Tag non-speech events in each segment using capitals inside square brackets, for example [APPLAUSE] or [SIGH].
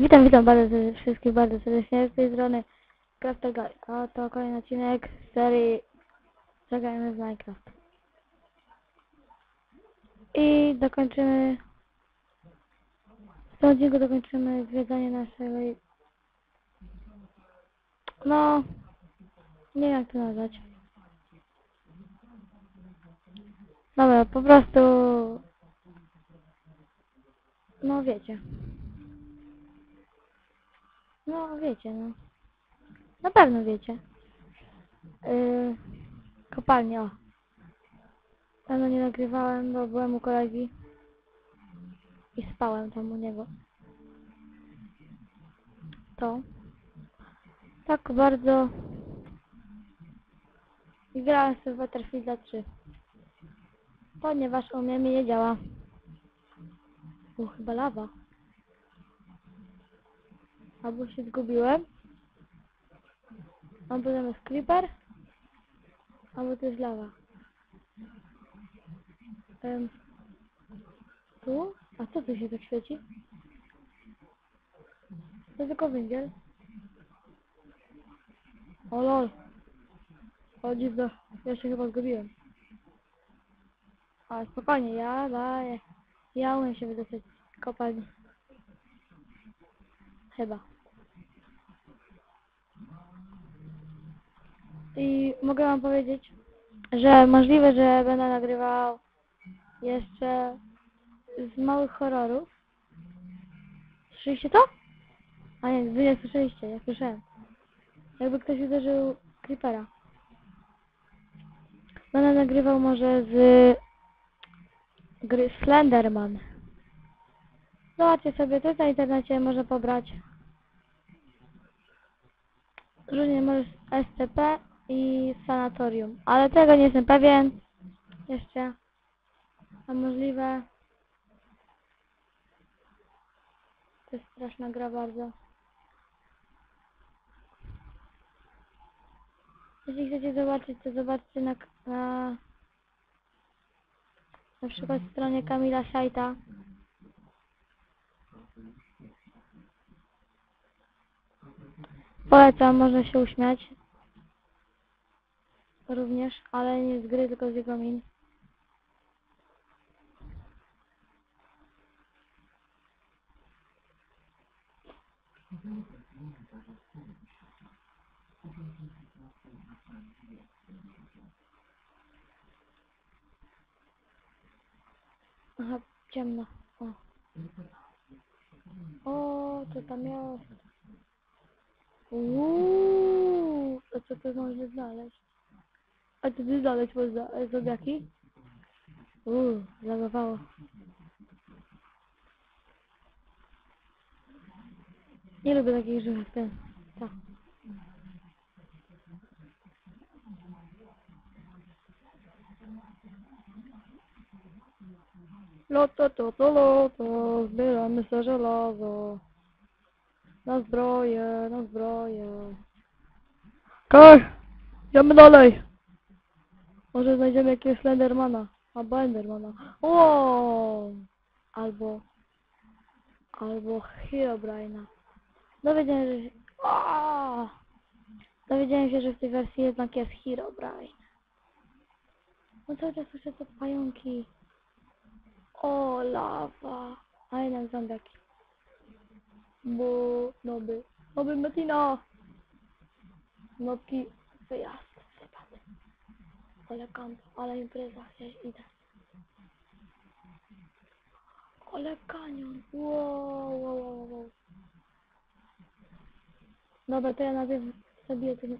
Witam, witam bardzo wszystkich bardzo serdecznie z tej strony Crafter Guy, a to kolejny odcinek z serii Zagrajmy w Minecraft. I dokończymy w tym odcinku dokończymy zwiedzanie naszej no nie wiem jak to nazwać. Dobra, po prostu no wiecie. No wiecie, no. Na pewno wiecie. Yy, kopalnia. o. Dawno nie nagrywałem, bo byłem u kolegi. I spałem tam u niego. To. Tak bardzo. I grałem sobie w Battlefielda 3. Ponieważ u mnie nie działa. U, chyba lawa. Albo się zgubiłem. Albo tam jest creeper. Albo to jest lawa. Em, tu? A co tu się tak świeci? To tylko węgiel. O lol. O dziwne. Ja się chyba zgubiłem. A spokojnie, ja daję. Ja umiem się wydostać z kopalni. Chyba. I mogę wam powiedzieć, że możliwe, że będę nagrywał jeszcze z małych horrorów. Słyszeliście to? A nie, wy nie słyszeliście, ja słyszałem. Jakby ktoś uderzył creepera. Będę nagrywał może z gry Slenderman. Zobaczcie sobie, to jest na internecie, można pobrać. Różnie możesz SCP i Sanatorium. Ale tego nie jestem pewien. Jeszcze. A możliwe. To jest straszna gra bardzo. Jeśli chcecie zobaczyć, to zobaczcie na, na, na przykład stronie Kamila Szajta. Polecam, można się uśmiać. Również, ale nie z gry, tylko z jego min. Aha, ciemno. O. O, co tam jest? Uuu, a co to można znaleźć? A co ty znaleźć można? E, Zombiaki? Uuu, zabawało. Nie lubię takich żywych ten. Tak. Loto, to, to, loto, zbieramy sobie żelazo. Na zbroję, na zbroję. Kaj, idziemy dalej. Może znajdziemy jakiegoś Slendermana, albo Endermana. O, albo, albo Herobrine'a. Dowiedziałem się, że, o, dowiedziałem się, że w tej wersji jednak jest Herobrine. No cały czas słyszę te pająki. O, lawa. A jednak zombiaki. Bo, noby. Noby Metina. Nopki. Wyjazd. Wypad. Ale ale impreza. Ja idę. Ale kanion. Wow, wow, wow. Dobra, to ja najpierw zabiję tych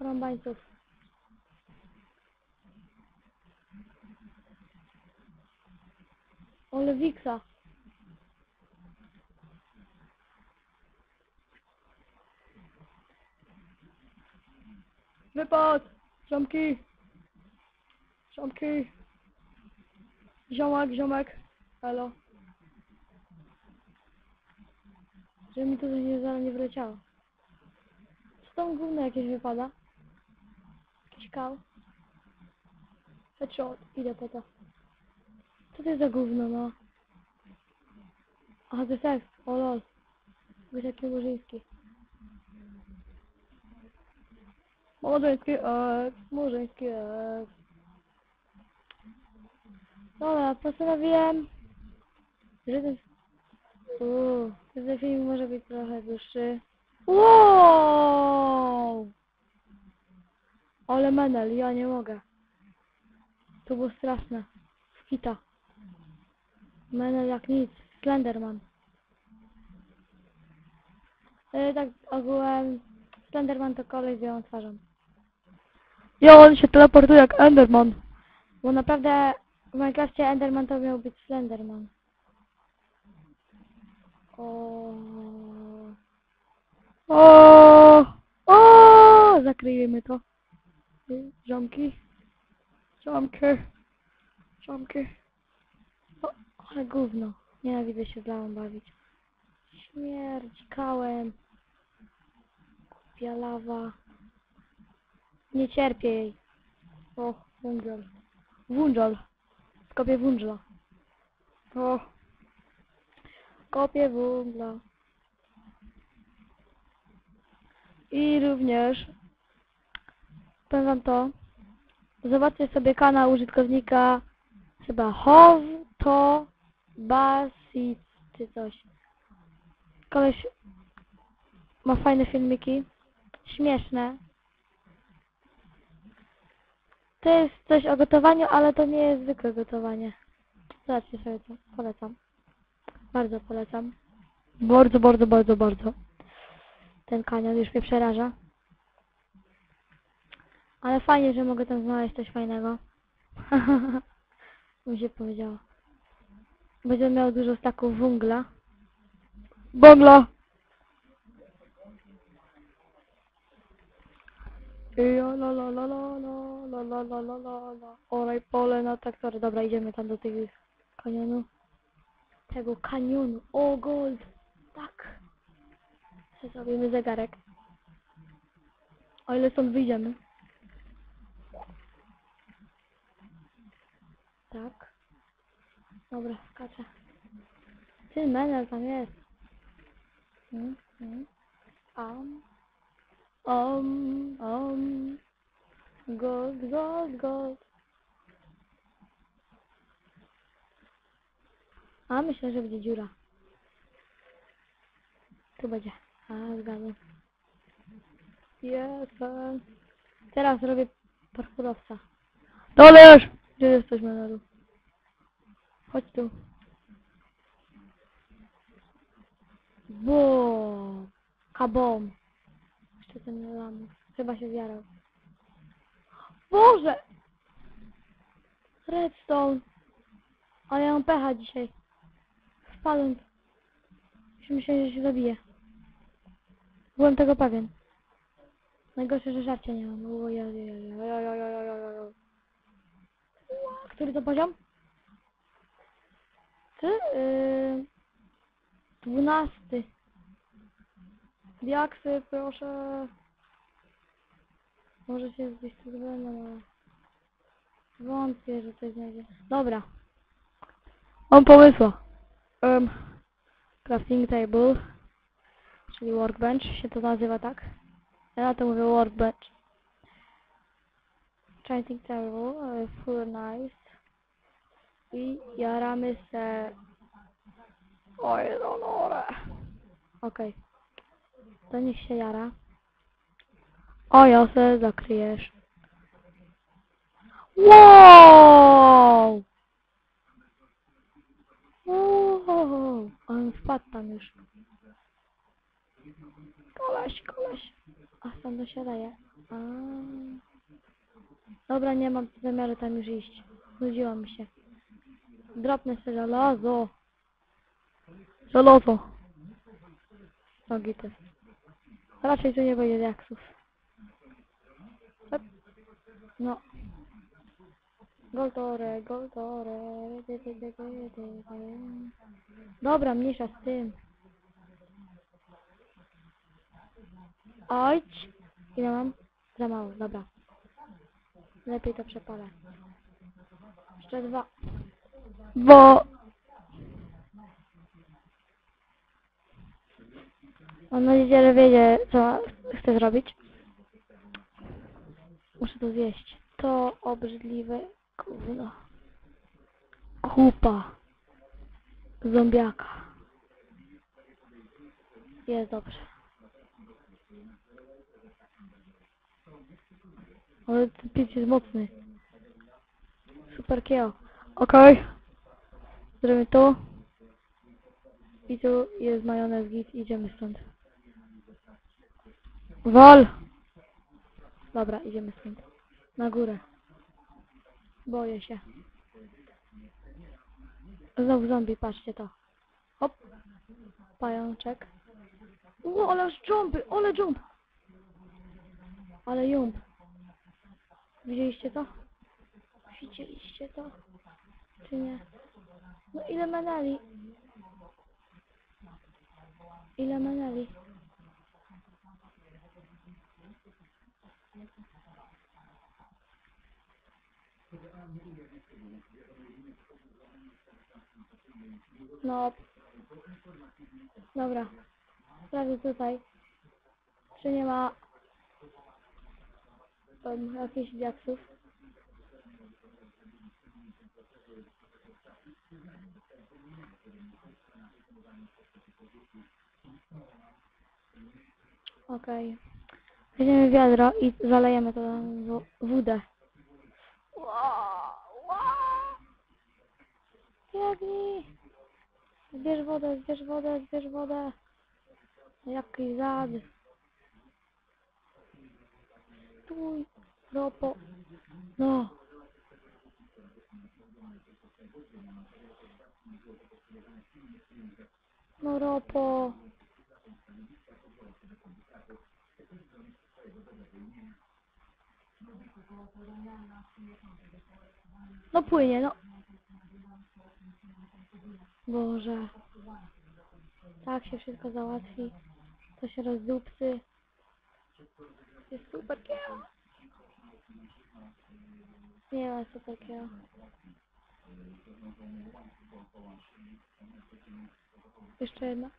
rąbańców. Ole Wiksa. Wypad! Ziomki! Ziomki! Ziomek, ziomek! Halo. Żeby mi to nie, zaraz nie wleciało. Co tam gówno jakieś wypada? Jakiś kał? Headshot, idę po to. Co to jest za gówno, no? Aha, to jest tekst, o los. Być taki murzyński. Murzyński eks, murzyński eks. Dobra, postanowiłem, że ten, Uuu, ten film może być trochę dłuższy. Wow! Ale menel, ja nie mogę. To było straszne. Kita. Menel jak nic. Slenderman. E, tak ogółem Slenderman to koleś z białą twarzą. I on się teleportuje jak Enderman. Bo naprawdę w Minecrafcie Enderman to miał być Slenderman. O. O. O. Zakryjemy to. Ziomki. Ziomki. Ziomki. O, ale gówno. Nienawidzę się z lawą bawić. Śmierć, kałem. Głupia lawa. Nie cierpię jej. O, wundżol. Wundżol. Skopię wundżla. O. Kopię wundla. I również powiem wam to. Zobaczcie sobie kanał użytkownika chyba Hov to Basit czy coś. Koleś ma fajne filmiki. Śmieszne. To jest coś o gotowaniu, ale to nie jest zwykłe gotowanie. Zobaczcie sobie to. Polecam. Bardzo polecam. Bardzo, bardzo, bardzo, bardzo. Ten kanion już mnie przeraża. Ale fajnie, że mogę tam znaleźć coś fajnego. [LAUGHS] Mi się powiedziało. Będę miał dużo staków węgla. Węgla! Ja la la la la la la la la la la Oraj pole na traktory. Dobra, idziemy tam do tego kanionu. Tego kanionu. O, gold! Tak! Zrobimy zegarek. O ile stąd wyjdziemy. Tak. Dobra, skaczę. Ty, menel tam jest. Mm, mm. Um. Um, um. Gold, gold, gold. A, myślę, że będzie dziura. Tu będzie. A, zgadzam. Jestem. Teraz robię parkurowca. Dole już! Gdzie jesteś, menelu? Chodź tu. Bo, kabom. Ten lamus. Chyba się zjarał. Boże! Redstone. Ale ja mam pecha dzisiaj. Wpadłem. Już myślałem, że się zabije. Byłem tego pewien. Najgorsze, że żarcia nie mam. Który to poziom? Ty? Yy, dwunasty. Diaksy, proszę. Może się gdzieś tu będą, ale... Wątpię, że coś znajdzie. Dobra. Mam pomysł. Um, crafting table. Czyli workbench się to nazywa, tak? Ja na to mówię workbench. Crafting table, e, full nice. I jaramy se... Oj, no, no, Okej. To niech się jara. O, ja se zakryjesz. Wow! Wow! On wpadł tam już. Koleś, koleś. A stąd dosiadaje. Dobra, nie mam zamiaru tam już iść. Nudziło mi się. Dropnę sobie żelazo. Żelazo. Nogi te. Raczej tu nie będzie diaksów. No. Goldore, goldore. Dobra, mniejsza z tym. Ojcz. Ile mam? Za mało, dobra. Lepiej to przepalę. Jeszcze dwa. Bo... Mam nadzieję, że wiedzie, co chcę zrobić. Muszę to zjeść. To obrzydliwe gówno. Kupa. Zombiaka. Jest dobrze. Ale ten piec jest mocny. Super kill. Okej. Zrobimy tu. I tu jest majonez git. Idziemy stąd. Wol! Dobra, idziemy stąd. Na górę. Boję się. Znowu zombie, patrzcie to. Hop. Pajączek. O, ale jumpy, ale jump. Ale jump. Widzieliście to? Widzieliście to? Czy nie? No ile meneli? Ile meneli? No. Dobra. Sprawdzę tutaj. Czy nie ma um, jakichś diaksów. Okej. Weźmiemy wiadro i zalejemy to w wódę. Wow, wow. Biegnij! Zbierz wodę, zbierz wodę, zbierz wodę. Jaki zad. Stój, ropo. No. No ropo. No płynie, no. Boże. Tak się wszystko załatwi. To się rozdupcy. Jest super kill. Nie ma super kill. Jeszcze jedna.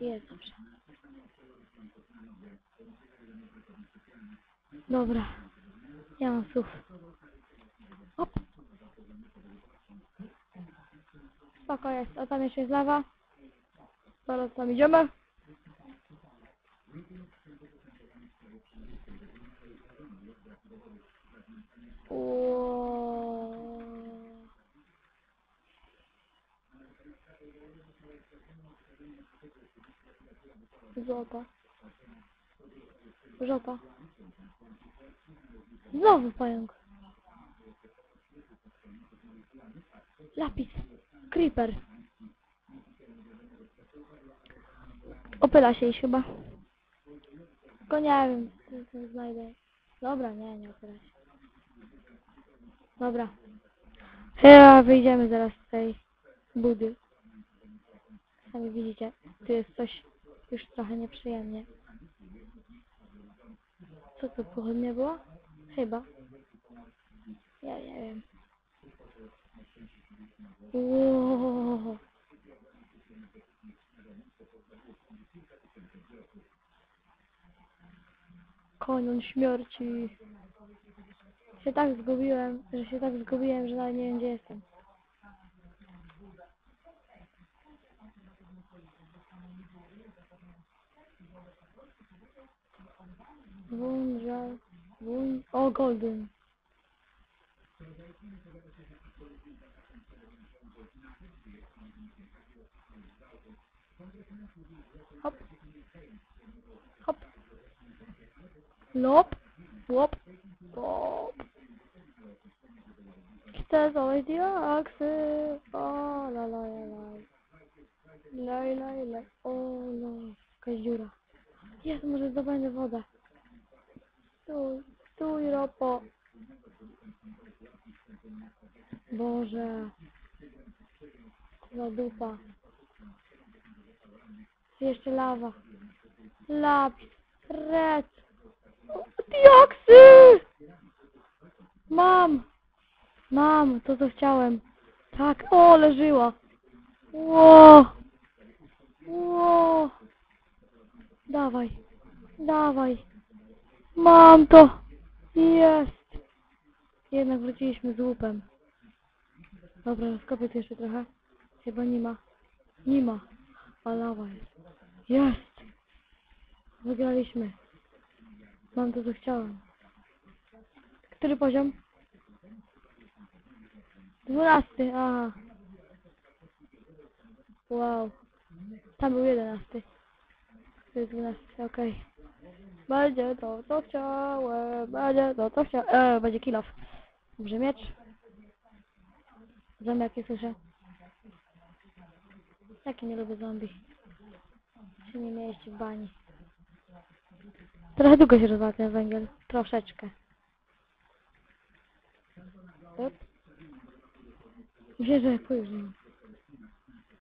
Jest dobrze. Dobra. Ja mam słów. Hop. Spoko jest. O tam jeszcze jest lawa. Zaraz tam idziemy. Ło. Złota. Żota. Znowu pająk. Lapis. Creeper. Opyla się iść chyba. Tylko nie wiem, co znajdę. Dobra, nie, nie opyla się. Dobra. Chyba wyjdziemy zaraz z tej budy. Sami widzicie, tu jest coś już trochę nieprzyjemnie. Co to pochodnie było? Chyba. Ja nie wiem. Wow. Konon śmierci. Się tak zgubiłem, że się tak zgubiłem, że nawet nie wiem gdzie jestem. Wunża, wun... O, golden. Hop. Hop. Lop. Łop. Łop. Chcę znaleźć diaksy. O, la la la la. Laj, laj, laj. O, no. Jakaś dziura. Jest, może zdobędę wodę. Stój, stój, ropo. Boże. Za dupa. Jeszcze lawa. Lapis. Red. Diaksy! Mam! Mam, to co chciałem. Tak, o, leżyła. Ło! Ło! Dawaj. Dawaj. Mam to. Jest. Jednak wróciliśmy z łupem. Dobra, rozkopię tu jeszcze trochę. Chyba nie ma. Nie ma. A lawa jest. Jest. Wygraliśmy. Mam to, co chciałem. Który poziom? Dwunasty, aha. Wow. Tam był jedenasty. To jest dwunasty, okej. Będzie to, co chciałem. Będzie to, co chciałem. E, będzie kill off. Może miecz? Zombiaki słyszę. Taki nie lubię zombie. Się nie mieści w bani. Trochę długo się rozwala ten węgiel. Troszeczkę. Myślę, że później.